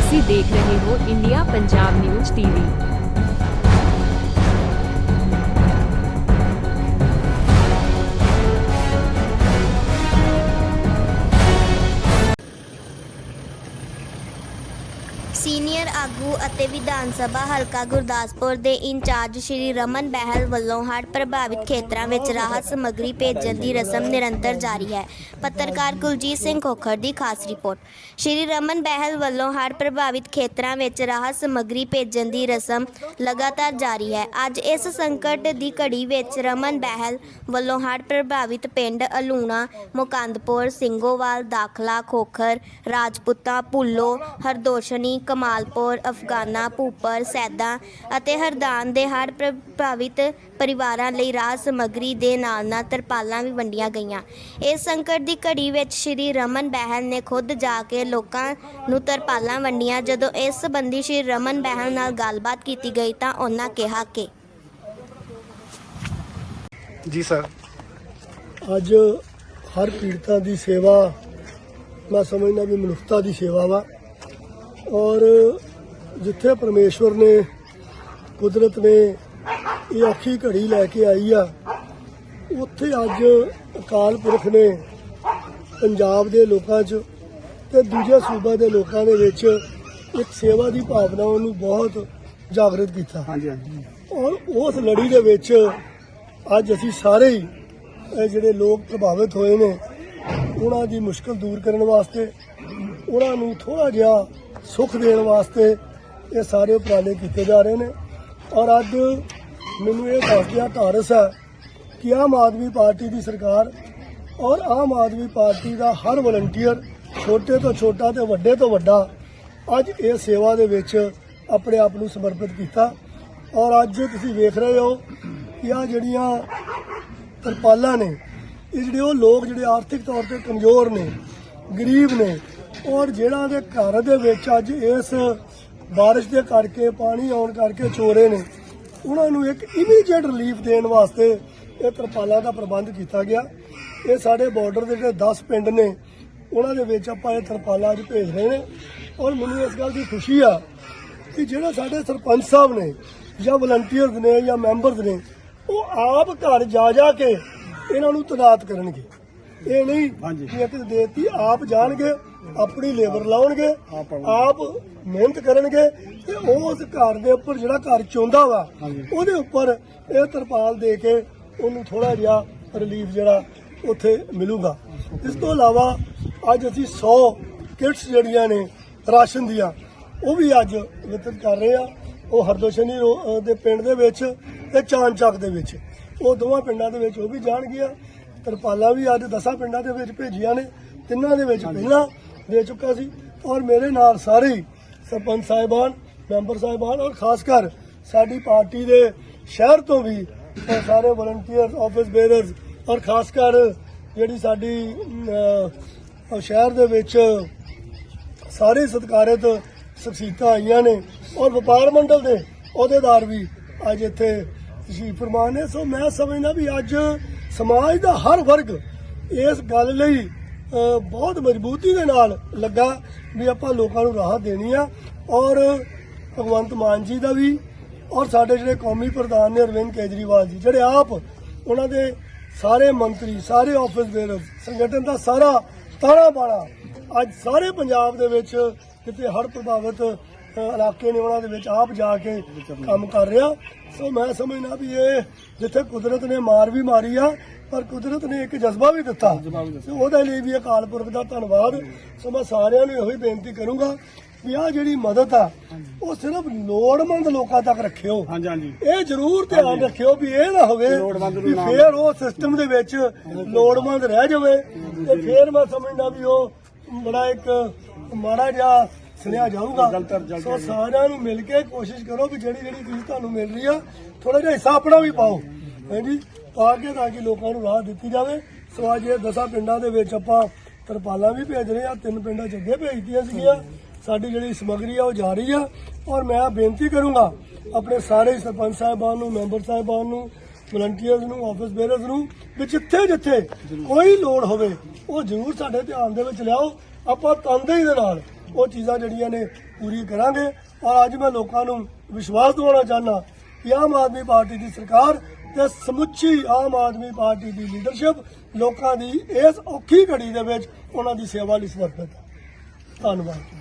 ਤੁਸੀਂ ਦੇਖ ਰਹੇ ਹੋ India Punjab news TV. Senior ਆਗੂ ਅਤੇ ਵਿਧਾਨ ਸਭਾ ਹਲਕਾ ਗੁਰਦਾਸਪੁਰ ਦੇ ਇੰਚਾਰਜ ਸ਼੍ਰੀ ਰਮਨ ਬਹਿਲ ਵੱਲੋਂ ਹੜ੍ਹ ਪ੍ਰਭਾਵਿਤ ਖੇਤਰਾਂ ਵਿੱਚ ਰਾਹਤ ਸਮੱਗਰੀ ਭੇਜਣ ਦੀ ਰਸਮ ਨਿਰੰਤਰ ਜਾਰੀ ਹੈ। ਪੱਤਰਕਾਰ ਕੁਲਜੀਤ ਸਿੰਘ ਖੋਖਰ ਦੀ ਖਾਸ ਰਿਪੋਰਟ। ਸ਼੍ਰੀ ਰਮਨ ਬਹਿਲ ਵੱਲੋਂ ਹੜ੍ਹ ਪ੍ਰਭਾਵਿਤ ਖੇਤਰਾਂ ਵਿੱਚ ਰਾਹਤ ਸਮੱਗਰੀ ਭੇਜਣ ਦੀ ਰਸਮ ਲਗਾਤਾਰ ਜਾਰੀ ਹੈ। ਅੱਜ ਇਸ ਸੰਕਟ ਦੀ ਘੜੀ ਵਿੱਚ ਰਮਨ ਬਹਿਲ ਵੱਲੋਂ ਹੜ੍ਹ ਪ੍ਰਭਾਵਿਤ ਪਿੰਡ ਅਲੂਣਾ, ਮੁਕੰਦਪੁਰ, ਸਿੰਘੋਵਾਲ, ਦਾਖਲਾ, ਖੋਖਰ, ਰਾਜਪੁੱਤਾ, ਭੁੱਲੋ, ਹਰਦੋਸ਼ਨੀ ਕਮਾਲਪੁਰ ਅਫਗਾਨਾ ਭੂਪਰ ਸੈਦਾ ਅਤੇ ਹਰਦਾਨ ਦੇ ਹੜ੍ਹ ਪ੍ਰਭਾਵਿਤ ਪਰਿਵਾਰਾਂ ਲਈ ਰਾਹਤ ਸਮੱਗਰੀ ਦੇ ਨਾਲ ਨਾਲ ਤਰਪਾਲਾਂ ਵੀ ਵੰਡੀਆਂ ਗਈਆਂ। ਇਸ ਸੰਕਟ ਦੀ ਘੜੀ ਵਿੱਚ ਸ਼੍ਰੀ ਰਮਨ ਬਹਿਲ ਨੇ ਖੁਦ ਜਾ ਕੇ ਲੋਕਾਂ ਨੂੰ ਤਰਪਾਲਾਂ ਵੰਡੀਆਂ। ਜਦੋਂ ਇਸ ਸੰਬੰਧੀ ਸ਼੍ਰੀ ਰਮਨ ਬਹਿਲ ਨਾਲ ਗੱਲਬਾਤ ਕੀਤੀ ਗਈ ਤਾਂ ਉਹਨਾਂ ਕਿਹਾ ਕਿ ਜੀ ਸਰ। ਅੱਜ ਹਰ ਪੀੜਤਾਂ ਦੀ ਸੇਵਾ ਮੈਂ ਸਮਝਦਾ ਵੀ ਮਨੁੱਖਤਾ ਦੀ ਸੇਵਾ ਵਾ। ਔਰ ਜਿੱਥੇ ਪਰਮੇਸ਼ਵਰ ਨੇ ਕੁਦਰਤ ਨੇ ਇਹ ਔਖੀ ਘੜੀ ਲੈ ਕੇ ਆਈ ਆ ਉੱਥੇ ਅੱਜ ਅਕਾਲ ਪੁਰਖ ਨੇ ਪੰਜਾਬ ਦੇ ਲੋਕਾਂ 'ਚ ਤੇ ਦੂਜੇ ਸੂਬਾ ਦੇ ਲੋਕਾਂ ਦੇ ਵਿੱਚ ਇੱਕ ਸੇਵਾ ਦੀ ਭਾਵਨਾ ਨੂੰ ਬਹੁਤ ਜਾਗਰਤ ਕੀਤਾ। ਹਾਂਜੀ ਹਾਂਜੀ। ਔਰ ਉਸ ਲੜੀ ਦੇ ਵਿੱਚ ਅੱਜ ਅਸੀਂ ਸਾਰੇ ਹੀ ਇਹ ਜਿਹੜੇ ਲੋਕ ਪ੍ਰਭਾਵਿਤ ਹੋਏ ਨੇ ਉਹਨਾਂ ਦੀ ਮੁਸ਼ਕਲ ਦੂਰ ਕਰਨ ਵਾਸਤੇ ਉਹਨਾਂ ਨੂੰ ਥੋੜਾ ਜਿਹਾ ਸੁੱਖ ਦੇਣ ਵਾਸਤੇ ਇਹ ਸਾਰੇ ਉਪਰਾਲੇ ਕੀਤੇ ਜਾ ਰਹੇ ਨੇ। ਔਰ ਅੱਜ ਮੈਨੂੰ ਇਹ ਦੱਸਦਿਆਂ ਧਾਰਸ ਹੈ ਕਿ ਆਮ ਆਦਮੀ ਪਾਰਟੀ ਦੀ ਸਰਕਾਰ ਔਰ ਆਮ ਆਦਮੀ ਪਾਰਟੀ ਦਾ ਹਰ ਵਲੰਟੀਅਰ ਛੋਟੇ ਤੋਂ ਛੋਟਾ ਤੇ ਵੱਡੇ ਤੋਂ ਵੱਡਾ ਅੱਜ ਇਹ ਸੇਵਾ ਦੇ ਵਿੱਚ ਆਪਣੇ ਆਪ ਨੂੰ ਸਮਰਪਿਤ ਕੀਤਾ। ਔਰ ਅੱਜ ਤੁਸੀਂ ਵੇਖ ਰਹੇ ਹੋ ਕਿ ਆ ਜਿਹੜੀਆਂ ਤਰਪਾਲਾਂ ਨੇ, ਇਹ ਜਿਹੜੇ ਉਹ ਲੋਕ ਜਿਹੜੇ ਆਰਥਿਕ ਤੌਰ ਤੇ ਕਮਜ਼ੋਰ ਨੇ, ਗਰੀਬ ਨੇ ਔਰ ਜਿਹੜਾ ਦੇ ਘਰ ਦੇ ਵਿੱਚ ਅੱਜ ਇਸ ਬਾਰਿਸ਼ ਦੇ ਕਰਕੇ ਪਾਣੀ ਆਉਣ ਕਰਕੇ ਚੋਰੇ ਨੇ ਉਹਨਾਂ ਨੂੰ ਇੱਕ ਇਮੀਡੀਏਟ ਰਿਲੀਫ ਦੇਣ ਵਾਸਤੇ ਇਹ ਤਰਪਾਲਾਂ ਦਾ ਪ੍ਰਬੰਧ ਕੀਤਾ ਗਿਆ। ਇਹ ਸਾਡੇ ਬਾਰਡਰ ਦੇ ਜਿਹੜੇ 10 ਪਿੰਡ ਨੇ ਉਹਨਾਂ ਦੇ ਵਿੱਚ ਆਪਾਂ ਇਹ ਤਰਪਾਲਾਂ ਅੱਜ ਭੇਜ ਰਹੇ ਨੇ। ਔਰ ਮੈਨੂੰ ਇਸ ਗੱਲ ਦੀ ਖੁਸ਼ੀ ਆ ਕਿ ਜਿਹੜੇ ਸਾਡੇ ਸਰਪੰਚ ਸਾਹਿਬ ਨੇ ਜਾਂ ਵਲੰਟੀਅਰਸ ਨੇ ਜਾਂ ਮੈਂਬਰਸ ਨੇ ਉਹ ਆਪ ਘਰ ਜਾ ਜਾ ਕੇ ਇਹਨਾਂ ਨੂੰ ਤਨਾਤ ਕਰਨਗੇ। ਇਹ ਨਹੀਂ। ਕਿ ਇੱਕ ਦੇਤੀ ਆਪ ਜਾਣਗੇ। ਆਪਣੀ ਲੇਬਰ ਲਾਉਣਗੇ ਆਪ ਮਿਹਨਤ ਕਰਨਗੇ ਤੇ ਉਸ ਘਰ ਦੇ ਉੱਪਰ ਜਿਹੜਾ ਘਰ ਚੋਂਦਾ ਵਾ। ਉਹਦੇ ਉੱਪਰ ਇਹ ਤਰਪਾਲ ਦੇ ਕੇ ਉਹਨੂੰ ਥੋੜਾ ਜਿਹਾ ਰਿਲੀਫ ਜਿਹੜਾ ਉੱਥੇ ਮਿਲੂਗਾ। ਇਸ ਤੋਂ ਇਲਾਵਾ ਅੱਜ ਅਸੀਂ 100 ਕਿਟਸ ਜਿਹੜੀਆਂ ਨੇ ਰਾਸ਼ਨ ਦੀਆਂ ਉਹ ਵੀ ਅੱਜ ਵਿਤਰਨ ਕਰ ਰਹੇ ਆ ਉਹ ਹਰਦੋਸ਼ਨੀ ਦੇ ਪਿੰਡ ਦੇ ਵਿੱਚ ਤੇ ਚਾਂਦ ਚੱਕ ਦੇ ਵਿੱਚ। ਉਹ ਦੋਵਾਂ ਪਿੰਡਾਂ ਦੇ ਵਿੱਚ ਉਹ ਵੀ ਜਾਣਗੀਆਂ। ਤਰਪਾਲਾਂ ਵੀ ਅੱਜ ਦਸਾਂ ਪਿੰਡਾਂ ਦੇ ਵਿੱਚ ਭੇਜੀਆਂ ਨੇ। ਤਿੰਨਾਂ ਦੇ ਵਿੱਚ ਪਹਿਲਾਂ ਦੇ ਚੁੱਕਾ ਸੀ ਔਰ ਮੇਰੇ ਨਾਲ ਸਾਰੇ ਸਰਪੰਚ ਸਾਹਿਬਾਨ, ਮੈਂਬਰ ਸਾਹਿਬਾਨ ਔਰ ਖਾਸ ਕਰ ਸਾਡੀ ਪਾਰਟੀ ਦੇ ਸ਼ਹਿਰ ਤੋਂ ਵੀ ਸਾਰੇ ਵਲੰਟੀਅਰਸ ਆਫਿਸ ਬੇਅਰਸ ਔਰ ਖਾਸ ਕਰ ਜਿਹੜੀ ਸਾਡੀ ਸ਼ਹਿਰ ਦੇ ਵਿੱਚ ਸਾਰੇ ਸਤਿਕਾਰਤ ਸ਼ਖਸੀਅਤਾਂ ਆਈਆਂ ਨੇ ਔਰ ਵਪਾਰ ਮੰਡਲ ਦੇ ਅਹੁਦੇਦਾਰ ਵੀ ਅੱਜ ਇੱਥੇ ਤਸ਼ਰੀਫ ਫਰਮਾਨ ਨੇ। ਸੋ ਮੈਂ ਸਮਝਦਾ ਵੀ ਅੱਜ ਸਮਾਜ ਦਾ ਹਰ ਵਰਗ ਇਸ ਗੱਲ ਲਈ ਬਹੁਤ ਮਜ਼ਬੂਤੀ ਦੇ ਨਾਲ ਲੱਗਾ ਵੀ ਆਪਾਂ ਲੋਕਾਂ ਨੂੰ ਰਾਹਤ ਦੇਣੀ ਆ ਔਰ ਭਗਵੰਤ ਮਾਨ ਜੀ ਦਾ ਵੀ ਔਰ ਸਾਡੇ ਜਿਹੜੇ ਕੌਮੀ ਪ੍ਰਧਾਨ ਨੇ ਅਰਵਿੰਦ ਕੇਜਰੀਵਾਲ ਜੀ, ਜਿਹੜੇ ਆਪ ਉਹਨਾਂ ਦੇ ਸਾਰੇ ਮੰਤਰੀ, ਸਾਰੇ ਆਫਿਸ ਬੇਅਰਰ ਸੰਗਠਨ ਦਾ ਸਾਰਾ ਤਾਣਾ ਬਾਣਾ ਅੱਜ ਸਾਰੇ ਪੰਜਾਬ ਦੇ ਵਿੱਚ ਕਿਤੇ ਹੜ੍ਹ ਪ੍ਰਭਾਵਿਤ ਇਲਾਕੇ ਨੇ ਉਹਨਾਂ ਦੇ ਵਿੱਚ ਆਪ ਜਾ ਕੇ ਕੰਮ ਕਰ ਰਿਹਾ। ਸੋ ਮੈਂ ਸਮਝਦਾ ਵੀ ਇਹ ਜਿੱਥੇ ਕੁਦਰਤ ਨੇ ਮਾਰ ਵੀ ਮਾਰੀ ਆ ਪਰ ਕੁਦਰਤ ਨੇ ਇੱਕ ਜਜ਼ਬਾ ਵੀ ਦਿੱਤਾ। ਤੇ ਉਹਦੇ ਲਈ ਵੀ ਅਕਾਲ ਪੁਰਖ ਦਾ ਧੰਨਵਾਦ। ਸੋ ਮੈਂ ਸਾਰਿਆਂ ਨੂੰ ਇਹੋ ਹੀ ਬੇਨਤੀ ਕਰੂੰਗਾ ਵੀ ਆ ਜਿਹੜੀ ਮਦਦ ਆ ਉਹ ਸਿਰਫ ਲੋੜਵੰਦ ਲੋਕਾਂ ਤੱਕ ਰੱਖਿਓ। ਹਾਂਜੀ ਹਾਂਜੀ। ਇਹ ਜ਼ਰੂਰ ਧਿਆਨ ਰੱਖਿਓ ਵੀ ਇਹ ਨਾ ਹੋਵੇ ਵੀ ਫੇਰ ਉਹ ਸਿਸਟਮ ਦੇ ਵਿੱਚ ਲੋੜਵੰਦ ਰਹਿ ਜਾਵੇ। ਤੇ ਫੇਰ ਮੈਂ ਸਮਝਦਾ ਵੀ ਉਹ ਬੜਾ ਇੱਕ ਮਾੜਾ ਜਿਹਾ ਸੁਣਿਆ ਜਾਊਗਾ। ਸੋ ਸਾਰਿਆਂ ਨੂੰ ਮਿਲ ਕੇ ਕੋਸ਼ਿਸ਼ ਕਰੋ ਵੀ ਜਿਹੜੀ ਜਿਹੜੀ ਚੀਜ਼ ਤੁਹਾਨੂੰ ਮਿਲ ਰਹੀ ਆ ਥੋੜਾ ਜਿਹਾ ਹਿੱਸਾ ਆਪਣਾ ਵੀ ਪਾਓ। ਹਾਂਜੀ ਪਾ ਕੇ ਤਾਂ ਕਿ ਲੋਕਾਂ ਨੂੰ ਰਾਹ ਦਿੱਤੀ ਜਾਵੇ। ਸੋ ਅੱਜ ਇਹ ਦਸਾਂ ਪਿੰਡਾਂ ਦੇ ਵਿੱਚ ਆਪਾਂ ਤਰਪਾਲਾਂ ਵੀ ਭੇਜ ਰਹੇ ਆ ਤਿੰਨ ਪਿੰਡਾਂ ਚ ਅੱਗੇ ਭੇਜਤੀਆਂ ਸੀਗੀਆਂ। ਸਾਡੀ ਜਿਹੜੀ ਸਮਗਰੀ ਆ ਉਹ ਜਾ ਰਹੀ ਆ। ਔਰ ਮੈਂ ਬੇਨਤੀ ਕਰੂੰਗਾ ਆਪਣੇ ਸਾਰੇ ਸਰਪੰਚ ਸਾਹਿਬਾਨ ਨੂੰ ਮੈਂਬਰ ਸਾਹਿਬਾਨ ਨੂੰ ਵਲੰਟੀਅਰਸ ਨੂੰ ਆਫਿਸ ਬੇਅਰਰਸ ਨੂੰ ਵੀ ਜਿੱਥੇ ਜਿੱਥੇ ਕੋਈ ਲੋੜ ਹੋਵੇ ਉਹ ਜ਼ਰੂਰ ਸਾਡੇ ਧਿਆਨ ਦੇ ਵਿੱਚ ਲਿਆਓ। ਆਪਾਂ ਤਨਦੇਹੀ ਦੇ ਨਾਲ ਉਹ ਚੀਜ਼ਾਂ ਜਿਹੜੀਆਂ ਨੇ ਪੂਰੀ ਕਰਾਂਗੇ। ਔਰ ਅੱਜ ਮੈਂ ਲੋਕਾਂ ਨੂੰ ਵਿਸ਼ਵਾਸ ਦਿਵਾਉਣਾ ਚਾਹੁੰਦਾ ਕਿ ਆਮ ਆਦਮੀ ਪਾਰਟੀ ਦੀ ਸਰਕਾਰ ਤੇ ਸਮੁੱਚੀ ਆਮ ਆਦਮੀ ਪਾਰਟੀ ਦੀ ਲੀਡਰਸ਼ਿਪ ਲੋਕਾਂ ਦੀ ਇਸ ਔਖੀ ਘੜੀ ਦੇ ਵਿੱਚ ਉਹਨਾਂ ਦੀ ਸੇਵਾ ਲਈ ਸਮਰਪਿਤ ਹੈ। ਧੰਨਵਾਦ।